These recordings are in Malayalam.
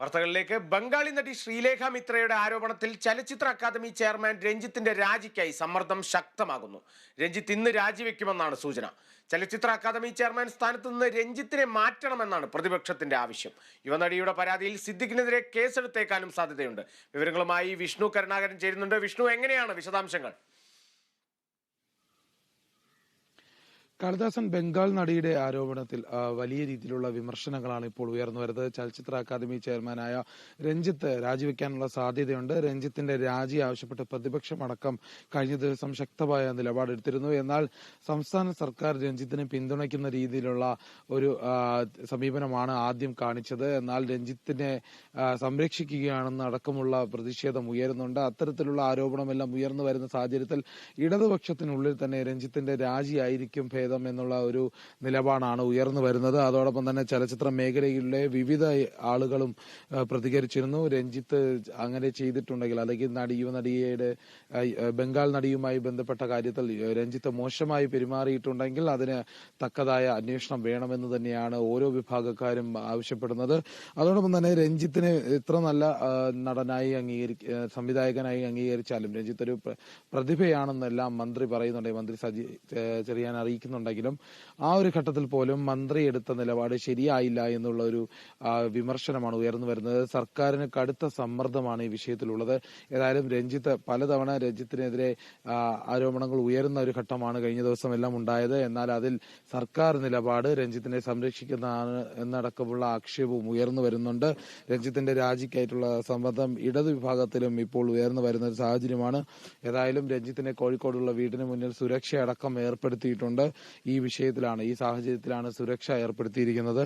വാർത്തകളിലേക്ക്. ബംഗാളി നടി ശ്രീലേഖ മിത്രയുടെ ആരോപണത്തിൽ ചലച്ചിത്ര അക്കാദമി ചെയർമാൻ രഞ്ജിത്തിന്റെ രാജിക്കായി സമ്മർദ്ദം ശക്തമാകുന്നു. രഞ്ജിത്ത് ഇന്ന് രാജിവെക്കുമെന്നാണ് സൂചന. ചലച്ചിത്ര അക്കാദമി ചെയർമാൻ സ്ഥാനത്ത് നിന്ന് രഞ്ജിത്തിനെ മാറ്റണമെന്നാണ് പ്രതിപക്ഷത്തിന്റെ ആവശ്യം. യുവനടിയുടെ പരാതിയിൽ സിദ്ദിഖിനെതിരെ കേസെടുത്തേക്കാനും സാധ്യതയുണ്ട്. വിവരങ്ങളുമായി വിഷ്ണു കരുണാകരൻ ചേരുന്നുണ്ട്. വിഷ്ണു എങ്ങനെയാണ് വിശദാംശങ്ങൾ? കാളിദാസൻ ബംഗാൾ നടിയുടെ ആരോപണത്തിൽ വലിയ രീതിയിലുള്ള വിമർശനങ്ങളാണ് ഇപ്പോൾ ഉയർന്നു വരുന്നത്. ചലച്ചിത്ര അക്കാദമി ചെയർമാനായ രഞ്ജിത്ത് രാജിവെക്കാനുള്ള സാധ്യതയുണ്ട്. രഞ്ജിത്തിന്റെ രാജി ആവശ്യപ്പെട്ട് പ്രതിപക്ഷമടക്കം കഴിഞ്ഞ ദിവസം ശക്തമായ നിലപാടെടുത്തിരുന്നു. എന്നാൽ സംസ്ഥാന സർക്കാർ രഞ്ജിത്തിനെ പിന്തുണയ്ക്കുന്ന രീതിയിലുള്ള ഒരു സമീപനമാണ് ആദ്യം കാണിച്ചത്. എന്നാൽ രഞ്ജിത്തിനെ സംരക്ഷിക്കുകയാണെന്ന് അടക്കമുള്ള പ്രതിഷേധം ഉയരുന്നുണ്ട്. അത്തരത്തിലുള്ള ആരോപണമെല്ലാം ഉയർന്നു വരുന്ന സാഹചര്യത്തിൽ ഇടതുപക്ഷത്തിനുള്ളിൽ തന്നെ രഞ്ജിത്തിന്റെ രാജിയായിരിക്കും ഭേദം എന്നുള്ള ഒരു നിലപാടാണ് ഉയർന്നു വരുന്നത്. അതോടൊപ്പം തന്നെ ചലച്ചിത്ര മേഖലയിലെ വിവിധ ആളുകളും പ്രതികരിച്ചിരുന്നു. രഞ്ജിത്ത് അങ്ങനെ ചെയ്തിട്ടുണ്ടെങ്കിൽ അല്ലെങ്കിൽ നടി യുവനടിയുടെ ബംഗാൾ നടിയുമായി ബന്ധപ്പെട്ട കാര്യത്തിൽ രഞ്ജിത്ത് മോശമായി പെരുമാറിയിട്ടുണ്ടെങ്കിൽ അതിന് തക്കതായ അന്വേഷണം വേണമെന്ന് തന്നെയാണ് ഓരോ വിഭാഗക്കാരും ആവശ്യപ്പെടുന്നത്. അതോടൊപ്പം തന്നെ രഞ്ജിത്തിന് ഇത്ര നല്ല നടനായി അംഗീകരി സംവിധായകനായി അംഗീകരിച്ചാലും രഞ്ജിത്ത് ഒരു പ്രതിഭയാണെന്നെല്ലാം മന്ത്രി പറയുന്നുണ്ട്. മന്ത്രി സജി ചെറിയാൻ ചെറിയാൻ അറിയിക്കുന്നുണ്ടെങ്കിലും ആ ഒരു ഘട്ടത്തിൽ പോലും മന്ത്രി എടുത്ത നിലപാട് ശരിയായില്ല എന്നുള്ള ഒരു വിമർശനമാണ് ഉയർന്നു വരുന്നത്. സർക്കാരിന് കടുത്ത സമ്മർദ്ദമാണ് ഈ വിഷയത്തിലുള്ളത്. ഏതായാലും രഞ്ജിത്ത് പലതവണ രഞ്ജിത്തിനെതിരെ ആരോപണങ്ങൾ ഉയരുന്ന ഒരു ഘട്ടമാണ് കഴിഞ്ഞ ദിവസം എല്ലാം ഉണ്ടായത്. എന്നാൽ അതിൽ സർക്കാർ നിലപാട് രഞ്ജിത്തിനെ സംരക്ഷിക്കുന്നതാണ് എന്നടക്കമുള്ള ആക്ഷേപവും ഉയർന്നു വരുന്നുണ്ട്. രഞ്ജിത്തിന്റെ രാജിക്കായിട്ടുള്ള സമ്മർദ്ദം ഇടതു വിഭാഗത്തിലും ഇപ്പോൾ ഉയർന്നു വരുന്ന ഒരു സാഹചര്യമാണ്. ഏതായാലും രഞ്ജിത്തിനെ കോഴിക്കോടുള്ള വീടിന് മുന്നിൽ സുരക്ഷ അടക്കം ഏർപ്പെടുത്തിയിട്ടുണ്ട്. ഈ വിഷയത്തിലാണ് ഈ സാഹചര്യത്തിലാണ് സുരക്ഷ ഏർപ്പെടുത്തിയിരിക്കുന്നത്.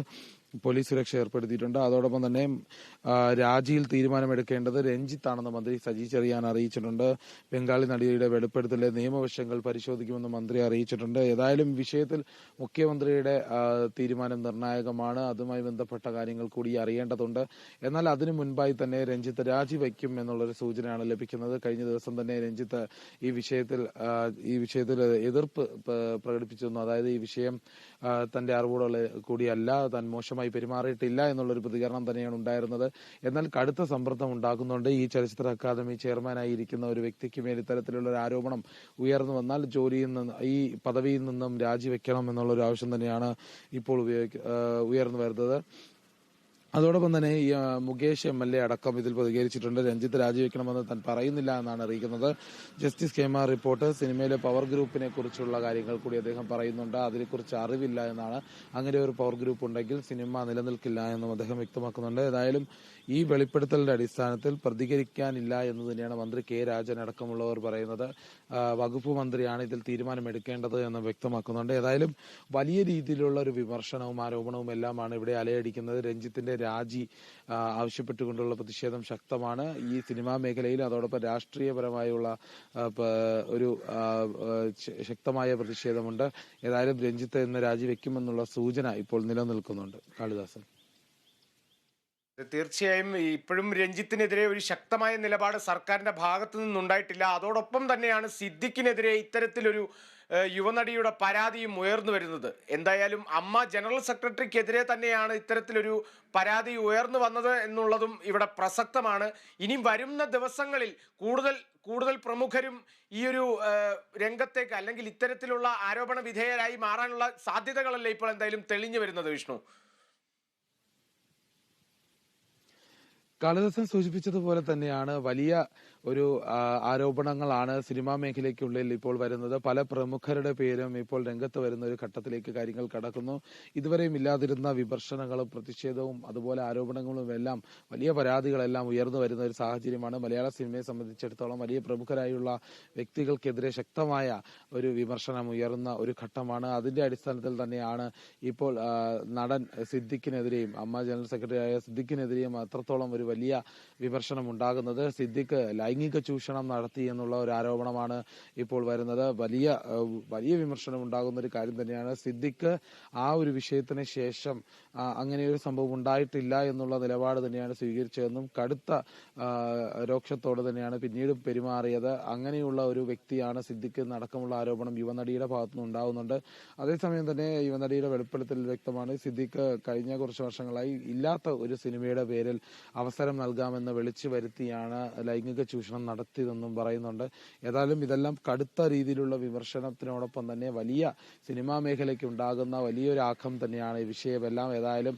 പോലീസ് സുരക്ഷ ഏർപ്പെടുത്തിയിട്ടുണ്ട്. അതോടൊപ്പം തന്നെ രാജിയിൽ തീരുമാനമെടുക്കേണ്ടത് രഞ്ജിത്താണെന്ന് മന്ത്രി സജി ചെറിയാൻ അറിയിച്ചിട്ടുണ്ട്. ബംഗാളി നടിയുടെ വെളിപ്പെടുത്തലിലെ നിയമവശങ്ങൾ പരിശോധിക്കുമെന്ന് മന്ത്രി അറിയിച്ചിട്ടുണ്ട്. ഏതായാലും വിഷയത്തിൽ മുഖ്യമന്ത്രിയുടെ തീരുമാനം നിർണായകമാണ്. അതുമായി ബന്ധപ്പെട്ട കാര്യങ്ങൾ കൂടി അറിയേണ്ടതുണ്ട്. എന്നാൽ അതിനു മുൻപായി തന്നെ രഞ്ജിത്ത് രാജിവെക്കും എന്നുള്ളൊരു സൂചനയാണ് ലഭിക്കുന്നത്. കഴിഞ്ഞ ദിവസം തന്നെ രഞ്ജിത്ത് ഈ വിഷയത്തിൽ ഈ വിഷയത്തിൽ എതിർപ്പ് പ്രകടിപ്പിച്ചിരുന്നു. അതായത് ഈ വിഷയം തന്റെ അറിവോടുള്ള കൂടിയല്ല താൻ മോശമായി പെരുമാറിയിട്ടില്ല എന്നുള്ളൊരു പ്രതികരണം തന്നെയാണ് ഉണ്ടായിരുന്നത്. എന്നാൽ കടുത്ത സമ്മർദ്ദം ഉണ്ടാകുന്നുണ്ട്. ഈ ചലച്ചിത്ര അക്കാദമി ചെയർമാനായി ഇരിക്കുന്ന ഒരു വ്യക്തിക്ക് മേൽ ഇത്തരത്തിലുള്ള ഒരു ആരോപണം ഉയർന്നു വന്നാൽ ജോലിയിൽ നിന്ന് ഈ പദവിയിൽ നിന്നും രാജിവെക്കണം എന്നുള്ള ഒരു ആവശ്യം തന്നെയാണ് ഇപ്പോൾ ഉപയോഗിക്ക ഉയർന്നു വരുന്നത്. അതോടൊപ്പം തന്നെ ഈ മുകേഷ് എം എൽ എ അടക്കം ഇതിൽ പ്രതികരിച്ചിട്ടുണ്ട്. രഞ്ജിത്ത് രാജിവെക്കണമെന്ന് താൻ പറയുന്നില്ല എന്നാണ് അറിയിക്കുന്നത്. ജസ്റ്റിസ് കെ മാർ റിപ്പോർട്ട് സിനിമയിലെ പവർ ഗ്രൂപ്പിനെ കുറിച്ചുള്ള കാര്യങ്ങൾ കൂടി അദ്ദേഹം പറയുന്നുണ്ട്. അതിനെക്കുറിച്ച് അറിവില്ല എന്നാണ് അങ്ങനെ ഒരു പവർ ഗ്രൂപ്പ് ഉണ്ടെങ്കിൽ സിനിമ നിലനിൽക്കില്ല എന്നും അദ്ദേഹം വ്യക്തമാക്കുന്നുണ്ട്. ഏതായാലും ഈ വെളിപ്പെടുത്തലിന്റെ അടിസ്ഥാനത്തിൽ പ്രതികരിക്കാനില്ല എന്ന് തന്നെയാണ് മന്ത്രി കെ രാജൻ അടക്കമുള്ളവർ പറയുന്നത്. വകുപ്പ് മന്ത്രിയാണ് ഇതിൽ തീരുമാനമെടുക്കേണ്ടത് എന്ന് വ്യക്തമാക്കുന്നുണ്ട്. ഏതായാലും വലിയ രീതിയിലുള്ള ഒരു വിമർശനവും ആരോപണവും എല്ലാമാണ് ഇവിടെ അലയടിക്കുന്നത്. രഞ്ജിത്തിന്റെ രാജി ആവശ്യപ്പെട്ടുകൊണ്ടുള്ള പ്രതിഷേധം ശക്തമാണ്. ഈ സിനിമാ മേഖലയിൽ അതോടൊപ്പം രാഷ്ട്രീയപരമായുള്ള ഒരു ശക്തമായ പ്രതിഷേധമുണ്ട്. ഏതായാലും രഞ്ജിത്ത് ഇന്ന് രാജിവെക്കുമെന്നുള്ള സൂചന ഇപ്പോൾ നിലനിൽക്കുന്നുണ്ട്. കാളിദാസൻ. തീർച്ചയായും ഇപ്പോഴും രഞ്ജിത്തിനെതിരെ ഒരു ശക്തമായ നിലപാട് സർക്കാരിന്റെ ഭാഗത്തു നിന്നുണ്ടായിട്ടില്ല. അതോടൊപ്പം തന്നെയാണ് സിദ്ദിഖിനെതിരെ ഇത്തരത്തിലൊരു യുവനടിയുടെ പരാതിയും ഉയർന്നു വരുന്നത്. എന്തായാലും അമ്മ ജനറൽ സെക്രട്ടറിക്കെതിരെ തന്നെയാണ് ഇത്തരത്തിലൊരു പരാതി ഉയർന്നു വന്നത് എന്നുള്ളതും ഇവിടെ പ്രസക്തമാണ്. ഇനി വരുന്ന ദിവസങ്ങളിൽ കൂടുതൽ കൂടുതൽ പ്രമുഖരും ഈ ഒരു രംഗത്തേക്ക് അല്ലെങ്കിൽ ഇത്തരത്തിലുള്ള ആരോപണ വിധേയരായി മാറാനുള്ള സാധ്യതകളല്ലേ ഇപ്പോൾ എന്തായാലും തെളിഞ്ഞു വരുന്നത് വിഷ്ണു? കാളിദാസൻ സൂചിപ്പിച്ചതുപോലെ തന്നെയാണ് വലിയ ഒരു ആരോപണങ്ങളാണ് സിനിമാ മേഖലയ്ക്കുള്ളിൽ ഇപ്പോൾ വരുന്നത്. പല പ്രമുഖരുടെ പേരും ഇപ്പോൾ രംഗത്ത് വരുന്ന ഒരു ഘട്ടത്തിലേക്ക് കാര്യങ്ങൾ കടക്കുന്നു. ഇതുവരെയും ഇല്ലാതിരുന്ന വിമർശനങ്ങളും പ്രതിഷേധവും അതുപോലെ ആരോപണങ്ങളും എല്ലാം വലിയ പരാതികളെല്ലാം ഉയർന്നു വരുന്ന ഒരു സാഹചര്യമാണ് മലയാള സിനിമയെ സംബന്ധിച്ചിടത്തോളം വലിയ പ്രമുഖരായുള്ള വ്യക്തികൾക്കെതിരെ ശക്തമായ ഒരു വിമർശനം ഉയർന്ന ഒരു ഘട്ടമാണ്. അതിന്റെ അടിസ്ഥാനത്തിൽ തന്നെയാണ് ഇപ്പോൾ നടൻ സിദ്ദിഖിനെതിരെയും അമ്മ ജനറൽ സെക്രട്ടറിയായ സിദ്ദിഖിനെതിരെയും അത്രത്തോളം ഒരു വലിയ വിമർശനം ഉണ്ടാകുന്നത് സിദ്ദിഖ് ലൈംഗിക ചൂഷണം നടത്തി എന്നുള്ള ഒരു ആരോപണമാണ് ഇപ്പോൾ വരുന്നത്. വലിയ വലിയ വിമർശനം ഉണ്ടാകുന്ന ഒരു കാര്യം തന്നെയാണ് സിദ്ദിഖ് ആ ഒരു വിഷയത്തിന് ശേഷം അങ്ങനെ ഒരു സംഭവം ഉണ്ടായിട്ടില്ല എന്നുള്ള നിലപാട് തന്നെയാണ് സ്വീകരിച്ചതെന്നും കടുത്ത രോക്ഷത്തോടെ തന്നെയാണ് പിന്നീട് പെരുമാറിയത്. അങ്ങനെയുള്ള ഒരു വ്യക്തിയാണ് സിദ്ദിഖ് എന്നടക്കമുള്ള ആരോപണം യുവനടിയുടെ ഭാഗത്തുനിന്ന് ഉണ്ടാകുന്നുണ്ട് അതേസമയം തന്നെ യുവനടിയുടെ വെളിപ്പെടുത്തൽ വ്യക്തമാണ്. സിദ്ദിഖ് കഴിഞ്ഞ കുറച്ച് വർഷങ്ങളായി ഇല്ലാത്ത ഒരു സിനിമയുടെ പേരിൽ അവസരം നൽകാമെന്ന് വിളിച്ചു വരുത്തിയാണ് ലൈംഗിക ചൂഷണം നടത്തിയതെന്നും പറയുന്നുണ്ട്. ഏതായാലും ഇതെല്ലാം കടുത്ത രീതിയിലുള്ള വിമർശനത്തിനോടൊപ്പം തന്നെ വലിയ സിനിമാ മേഖലയ്ക്ക് ഉണ്ടാകുന്ന വലിയൊരു ആക്കം തന്നെയാണ് ഈ വിഷയമെല്ലാം. ഏതായാലും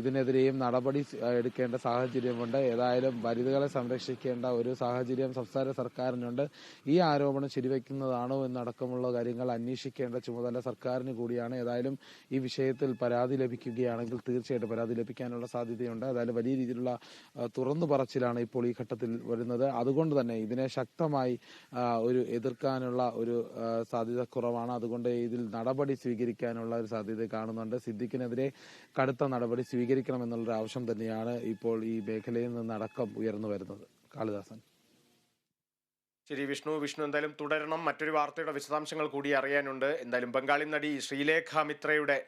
ഇതിനെതിരെയും നടപടി എടുക്കേണ്ട സാഹചര്യമുണ്ട്. ഏതായാലും വനിതകളെ സംരക്ഷിക്കേണ്ട ഒരു സാഹചര്യം സംസ്ഥാന സർക്കാരിനുണ്ട്. ഈ ആരോപണം ശരിവെക്കുന്നതാണോ എന്നടക്കമുള്ള കാര്യങ്ങൾ അന്വേഷിക്കേണ്ട ചുമതല സർക്കാരിന് കൂടിയാണ്. ഏതായാലും ഈ വിഷയത്തിൽ പരാതി ലഭിക്കുകയാണെങ്കിൽ തീർച്ചയായിട്ടും പരാതി ലഭിക്കാനുള്ള സാധ്യതയുണ്ട്. ഏതായാലും വലിയ രീതിയിലുള്ള തുറന്നു പറച്ചിലാണ് ഇപ്പോൾ ഈ ഘട്ടത്തിൽ വരുന്നത്. അതുകൊണ്ട് തന്നെ ഇതിനെ ശക്തമായി ഒരു എതിർക്കാനുള്ള ഒരു സാധ്യത കുറവാണ്. അതുകൊണ്ട് ഇതിൽ നടപടി സ്വീകരിക്കാനുള്ള ഒരു സാധ്യത കാണുന്നുണ്ട്. സിദ്ദിഖിനെതിരെ കടുത്ത നടപടി സ്വീകരിക്കണം എന്നുള്ളൊരു ആവശ്യം തന്നെയാണ് ഇപ്പോൾ ഈ മേഖലയിൽ നിന്നടക്കം ഉയർന്നു വരുന്നത്. കാളിദാസൻ. ശരി വിഷ്ണു. വിഷ്ണു എന്തായാലും തുടരണം. മറ്റൊരു വാർത്തയുടെ വിശദാംശങ്ങൾ കൂടി അറിയാനുണ്ട്. എന്തായാലും ബംഗാളി നടി ശ്രീലേഖ മിത്രയുടെ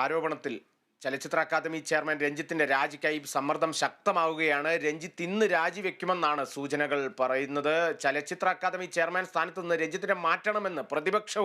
ആരോപണത്തിൽ ചലച്ചിത്ര അക്കാദമി ചെയർമാൻ രഞ്ജിത്തിന്റെ രാജിക്കായി സമ്മർദ്ദം ശക്തമാവുകയാണ്. രഞ്ജിത്ത് ഇന്ന് രാജിവെക്കുമെന്നാണ് സൂചനകൾ പറയുന്നത്. ചലച്ചിത്ര അക്കാദമി ചെയർമാൻ സ്ഥാനത്ത് നിന്ന് രഞ്ജിത്തിനെ മാറ്റണമെന്ന് പ്രതിപക്ഷവും